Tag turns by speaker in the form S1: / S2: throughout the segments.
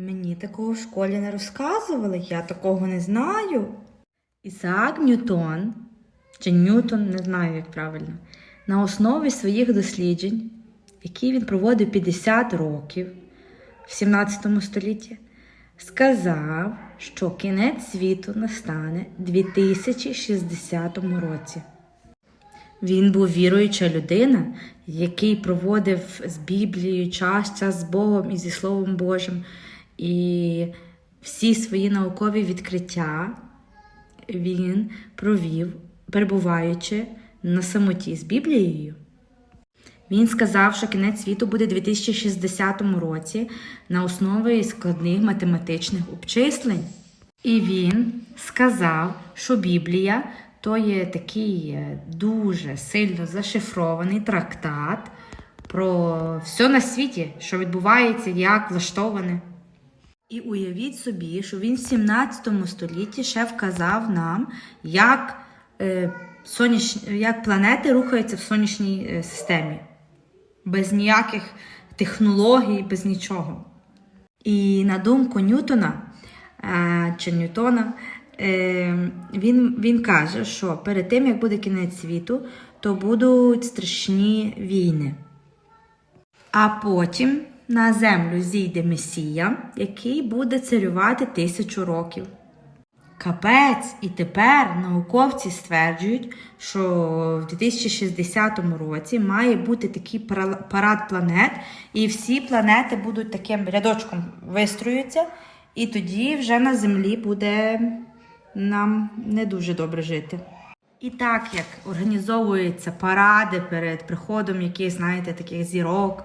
S1: Мені такого в школі не розказували, я такого не знаю. Ісаак Ньютон, чи Ньютон, не знаю, як правильно, на основі своїх досліджень, які він проводив 50 років в 17 столітті, сказав, що кінець світу настане у 2060 році. Він був віруюча людина, який проводив з Біблією час, час з Богом і зі Словом Божим. І всі свої наукові відкриття він провів, перебуваючи на самоті з Біблією. Він сказав, що кінець світу буде у 2060 році на основі складних математичних обчислень. І він сказав, що Біблія то є такий е, дуже сильно зашифрований трактат про все на світі, що відбувається, як влаштоване. І уявіть собі, що він в 17 столітті ще вказав нам, як, е, соняш... як планети рухаються в сонячній е, системі. Без ніяких технологій, без нічого. І на думку Ньютона е, чи Ньютона, е, він, він каже, що перед тим, як буде кінець світу, то будуть страшні війни. А потім на землю зійде Месія, який буде царювати тисячу років. Капець, і тепер науковці стверджують, що в 2060 році має бути такий парад планет, і всі планети будуть таким рядочком вистроюються, і тоді вже на землі буде нам не дуже добре жити. І так як організовуються паради перед приходом якихось, знаєте, таких зірок,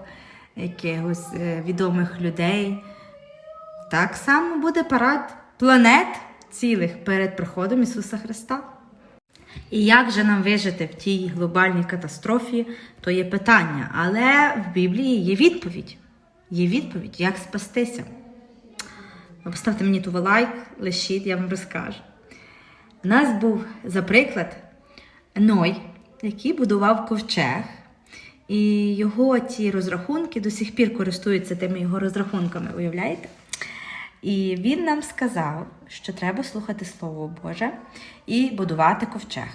S1: якихось е, відомих людей, так само буде парад планет цілих перед приходом Ісуса Христа. І як же нам вижити в тій глобальній катастрофі, то є питання. Але в Біблії є відповідь. Є відповідь, як спастися. Поставте мені ту лайк, лишіть, я вам розкажу. У нас був, за приклад, Ной, який будував ковчег, і його ті розрахунки до сих пір користуються тими його розрахунками, уявляєте? І він нам сказав, що треба слухати Слово Боже і будувати ковчег.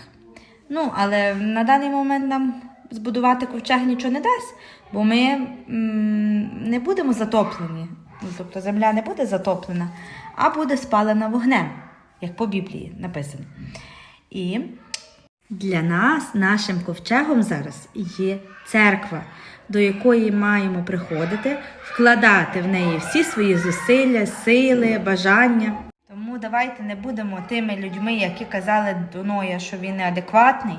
S1: Ну, але на даний момент нам збудувати ковчег нічого не дасть, бо ми м, не будемо затоплені. Ну, тобто земля не буде затоплена, а буде спалена вогнем, як по Біблії написано. І для нас, нашим ковчегом зараз є церква, до якої маємо приходити, вкладати в неї всі свої зусилля, сили, бажання. Тому давайте не будемо тими людьми, які казали до Ноя, що він неадекватний,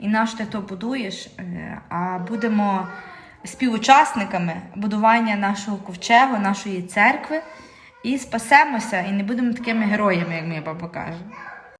S1: і наш ти то будуєш, е, а будемо співучасниками будування нашого ковчегу, нашої церкви, і спасемося, і не будемо такими героями, як мій папа каже.